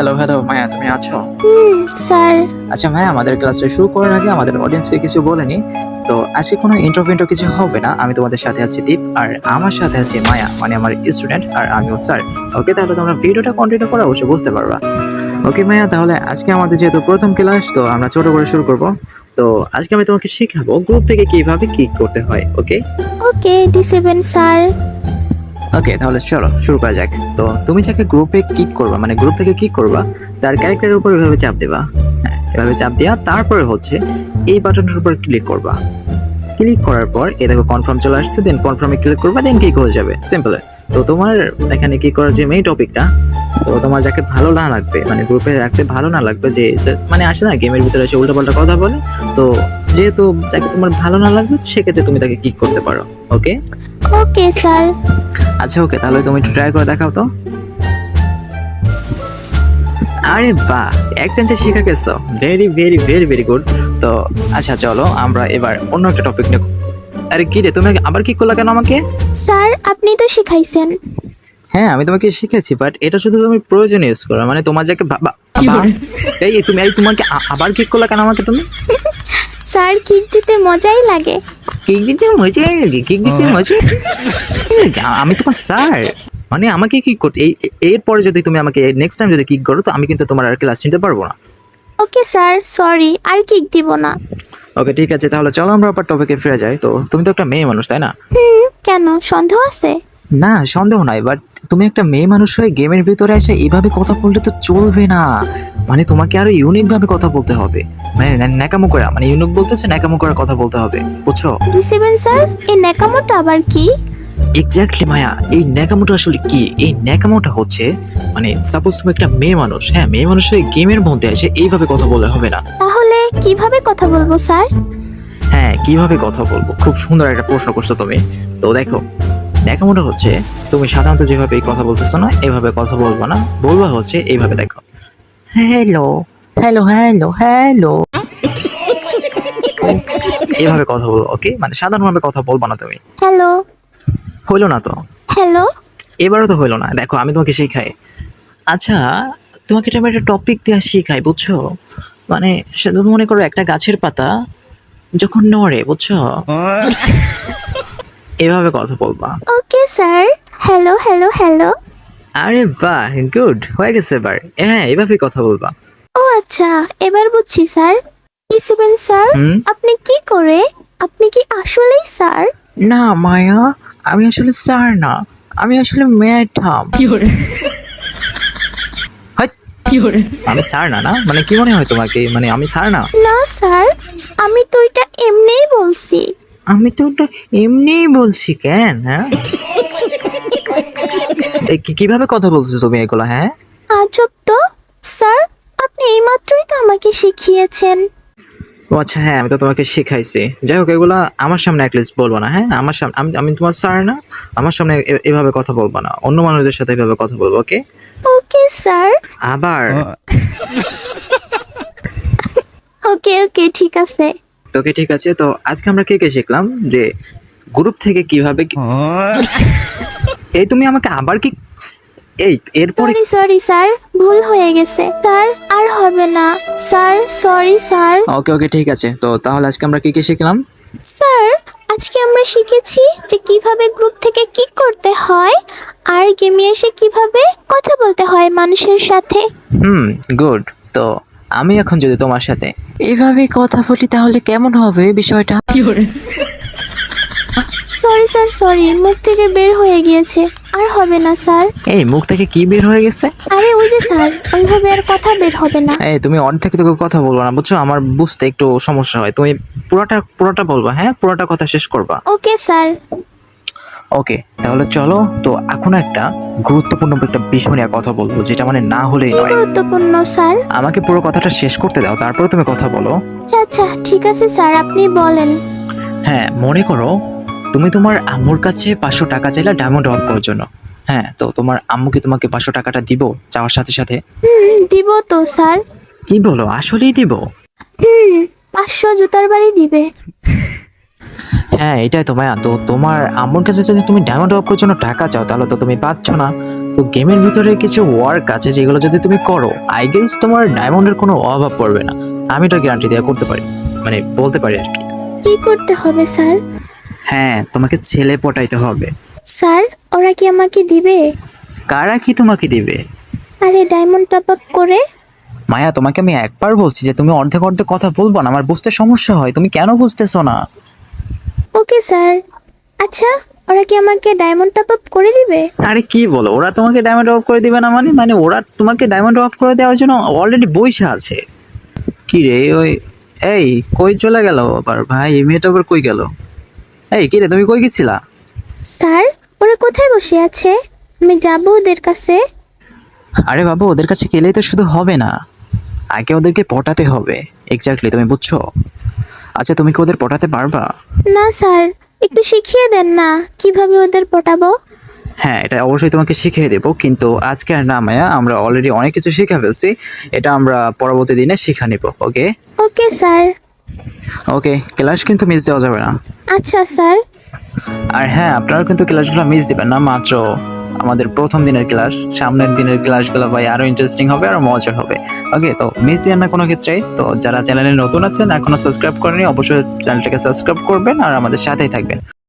Hello hello Maya তুমি আছো? হুম স্যার। আচ্ছা মায়া আমাদের ক্লাসটা শুরু করার আগে আমাদের অডিয়েন্সকে কিছু বলেনি তো আজকে কোনো ইন্টারভিউ কিছু হবে না। আমি তোমাদের সাথে আছি দীপ আর আমার সাথে আছে মায়া মানে আমার স্টুডেন্ট আর আমিও স্যার। ওকে তাহলে তোমরা ভিডিওটা কন্টিনিউ করে অবশ্যই বুঝতে পারবা। ওকে মায়া তাহলে আজকে আমাদের যেহেতু প্রথম ক্লাস তো আমরা ছোট করে শুরু করব। তো আজকে আমি তোমাকে শেখাবো গ্রুপ থেকে কীভাবে কি করতে হয় okay okay D seven sir. Okay তাহলে চলো, শুরু করা যাক। তো তুমি যাকে গ্রুপে কিক করবা মানে গ্রুপ থেকে কিক করবা, তার ক্যারেক্টারের উপর এভাবে চাপ দেবা। হ্যাঁ এভাবে চাপ দেওয়া তারপরে হচ্ছে এই বাটনের উপর ক্লিক করবা। ক্লিক করার পর, এ দেখো কনফার্ম চলে আসছে দেন কনফার্মে ক্লিক করবা দেন কিক হয়ে যাবে। সিম্পল তো তোমার এখানে কি করার যে মেইন টপিকটা তো তোমার যাকে ভালো না লাগবে মানে গ্রুপে রাখতে ভালো না লাগবে, যে যে- মানে আসে না গেমের ভিতরে এসে উল্টাপাল্টা কথা বলে, তো যেহেতু যাকে তোমার ভালো না লাগবে, সেক্ষেত্রে তুমি তাকে কিক করতে পারো ওকে ওকে স্যার। আচ্ছা ওকে তাহলে তুমি একটু ট্রাই করে দেখাও তো। আরে বাহ এক চান্সে শিখে গেছো। Very very very very good তো আচ্ছা চলো আমরা এবার অন্য একটা টপিক নেব আরে কি রে তুমি আবার কি করলা কেন আমাকে? স্যার আপনি তো শিখাইছেন। হ্যাঁ আমি তোমাকে শিখেছি বাট এটা শুধু তুমি প্রয়োজন ইউজ করো। মানে তোমার যাকে বা- বা- বা- এই এই তুমি এই তোমাকে আবার কি করলা কেন আমাকে তুমি? স্যার কিক দিতে মজাই লাগে। কেক দিতে মজাই লাগে কেক দিতে মজাই লাগে। আমি তোমার স্যার। মানে আমাকে কি করতে এই এরপরে যদি তুমি আমাকে নেক্সট টাইম যদি কিক করো তো আমি কিন্তু তোমার আর ক্লাস নিতে পারব না। ওকে স্যার সরি আর কিক দিব না। ওকে ঠিক আছে তাহলে চলো আমরা আবার টপিকে ফিরে যাই। তো তুমি তো একটা মেয়ে মানুষ তাই না? হুম কেন? সন্দেহ আছে? না সন্দেহ নাই বাট তুমি একটা মেয়ে মানুষ হয়ে গেমের ভিতরে এসে এভাবে কথা বললে তো চলবে না। মানে তোমাকে আরও ইউনিক ভাবে কথা বলতে হবে। মানে ন্যা- ন্যাকামো করা মানে ইউনিক বলতেছে ন্যাকামো করার কথা বলতে হবে। বুঝছ? ডি সেভেন স্যার এই ন্যাকামোটা আবার কি? এক্স্যাক্টলি মায়া। এই ন্যাকামোটা আসলে কি? এই ন্যাকামোটা হচ্ছে মানে সাপোজ তুমি একটা মেয়ে মানুষ হ্যাঁ মেয়ে মানুষ হয়ে গেমের মধ্যে এসে এইভাবে কথা বললে হবে না। তাহলে কীভাবে কথা বলব স্যার? হ্যাঁ কীভাবে কথা বলব? খুব সুন্দর একটা প্রশ্ন করছ তুমি। তো দেখো ন্যাকামোটা হচ্ছে তুমি সাধারণত যেভাবে এই কথা বলতেছো না এভাবে কথা বলব না বলবা হচ্ছে এইভাবে দেখো। হ্যালো হ্যালো হ্যালো হ্যালো এভাবে কথা বলব ওকে মানে সাধারণভাবে কথা বলব না তুমি। হ্যালো হইল না তো? হ্যালো এবারও তো হইল না। দেখো আমি তোমাকে শেখাই। আচ্ছা তোমাকে এটা আমি একটা টপিক দেওয়া শেখাই বুঝছ? মানে শুধু মনে করো একটা গাছের পাতা যখন নড়ে বুঝছ? এভাবে কথা বলবা। Okay sir hello hello hello আরে বাহ গুড হয়ে গেছে এবার। হ্যাঁ এভাবেই কথা বলবা। ও আচ্ছা এবার বুঝছি স্যার। Seven sir? হুম? আপনি কি করে? আপনি কি আসলেই স্যার? না মায়া আমি আসলে স্যার না। আমি আসলে ম্যাডাম। হাট! আমি স্যার না না? মানে কি মনে হয় তোমাকে? মানে আমি স্যার না? না স্যার আমি তো এটা এমনিই বলছি। আমি তো ওটা এমনিই বলছি কেন হ্যাঁ? কি- কীভাবে কথা বলছো তুমি এগুলো হ্যাঁ? আজব তো। স্যার আপনি এইমাত্রই তো আমাকে শিখিয়েছেন। ও আচ্ছা হ্যাঁ আমি তো তোমাকে শেখাইছি। যাই হোক এগুলো আমার সামনে অ্যাটলিস্ট বলব না হ্যাঁ? আমার সামনে আমি আমি তোমার স্যার না আমার সামনে এ- এভাবে কথা বলব না। অন্য মানুষদের সাথে এভাবে কথা বলব ওকে? Okay sir. আবার। ওকে ওকে ঠিক আছে। তোকে ঠিক আছে। তো আজকে আমরা কে কে শিখলাম? যে গ্রুপ থেকে কীভাবে এই তুমি আমাকে আবার কি এই এরপরে সরি সরি স্যার ভুল হয়ে গেছে। স্যার আর হবে না। Sir sorry sir okay okay ঠিক আছে। তো তাহলে আজকে আমরা কি কি শিখলাম? স্যার আজকে আমরা শিখেছি যে কীভাবে গ্রুপ থেকে কি করতে হয় আর গেমে এসে কীভাবে কথা বলতে হয় মানুষের সাথে। হুম গুড তো আমি এখন যদি তোমার সাথে এইভাবে কথা বলি তাহলে কেমন হবে বিষয়টা? সরি স্যার সরি মুখ থেকে বের হয়ে গিয়েছে। আর হবে না স্যার এই মুখ থেকে কি বের হয়ে গেছে? আরে ওই যে স্যার ওইভাবে আর কথা বের হবে না। এই তুমি অর্ধেক থেকে কথা বলব না বুঝছ? আমার বুঝতে একটু সমস্যা হয়। তুমি পুরোটা পুরোটা বলবা হ্যাঁ? পুরোটা কথা শেষ করবা। ওকে স্যার ওকে তাহলে চলো তো এখন একটা গুরুত্বপূর্ণ একটা বিষয় নিয়ে কথা বলব যেটা মানে না হলেই নয়। গুরুত্বপূর্ণ স্যার? আমাকে পুরো কথাটা শেষ করতে দাও তারপরে তুমি কথা বলো। আচ্ছা আচ্ছা ঠিক আছে স্যার আপনি বলেন। হ্যাঁ মনে করো তুমি তোমার আম্মুর কাছে পাঁচশো টাকা চাইলে ডায়মন্ড অফ করার জন্য। হ্যাঁ তো তোমার আম্মু কি তোমাকে পাঁচশো টাকাটা দিব চাওয়ার সাথে সাথে? হুম দিব তো স্যার। কি বলো আসলেই দিব? হুম পাঁচশো জুতার বাড়ি দিবে। হ্যাঁ এটাই তো মায়া তো তোমার আম্মুর কাছে যদি তুমি ডায়মন্ড অফ করার জন্য টাকা চাও তাহলে তো তুমি পাচ্ছ না। তো গেমের ভিতরে কিছু ওয়ার্ক আছে যেগুলো যদি তুমি করো আই গেস তোমার ডায়মন্ডের কোনো অভাব পড়বে না। আমি এটা গ্যারান্টি দেওয়া করতে পারি। মানে বলতে পারি আর কি। কি করতে হবে স্যার? হ্যাঁ তোমাকে ছেলে পটাইতে হবে। স্যার ওরা কি আমাকে দিবে? কারা কি তোমাকে দিবে? আরে ডায়মন্ড টপ আপ করে? মায়া তোমাকে আমি একবার বলছি যে তুমি অর্ধেক অর্ধেক কথা বলব না। আমার বুঝতে সমস্যা হয়। তুমি কেন বুঝতেছো না? Okay sir. আচ্ছা ওরা কি আমাকে ডায়মন্ড টপ আপ করে দিবে? আরে কি বলো ওরা তোমাকে ডায়মন্ড অফ করে দিবে না মানে? মানে ওরা তোমাকে ডায়মন্ড অফ করে দেওয়ার জন্য অলরেডি বইসা আছে। কি রে ওই এই কই চলে গেল আবার? ভাই এই মেয়েটা আবার কই গেল? এই কি রে তুমি কই গেছিলা? স্যার ওরা কোথায় বসে আছে? আমি যাব ওদের কাছে। আরে বাবু ওদের কাছে গেলেই তো শুধু হবে না। আগে ওদেরকে পটাতে হবে। এক্স্যাক্টলি তুমি বুঝছ? আচ্ছা তুমি কি ওদের পটাতে পারবা? না স্যার। একটু শিখিয়ে দেন না কীভাবে ওদের পটাবো? হ্যাঁ এটা অবশ্যই তোমাকে শিখিয়ে দেবো কিন্তু আজকে আর না মায়া আমরা অলরেডি অনেক কিছু শিখে ফেলছি। এটা আমরা পরবর্তী দিনে শিখা নিব okay? Okay sir. Okay class কিন্তু মিস দেওয়া যাবে না। আচ্ছা স্যার। আর হ্যাঁ আপনারা কিন্তু ক্লাসগুলো মিস দিবেন না মাত্র আমাদের প্রথম দিনের ক্লাস, সামনের দিনের ক্লাসগুলো ভাই আরও ইন্টারেস্টিং হবে, আর মজার হবে। ওকে তো মিস ইয়ার না কোনো ক্ষেত্রে, তো যারা চ্যানেলে নতুন আছেন এখনও সাবস্ক্রাইব করেনি অবশ্যই চ্যানেলটাকে সাবস্ক্রাইব করবেন আর আমাদের সাথেই থাকবেন।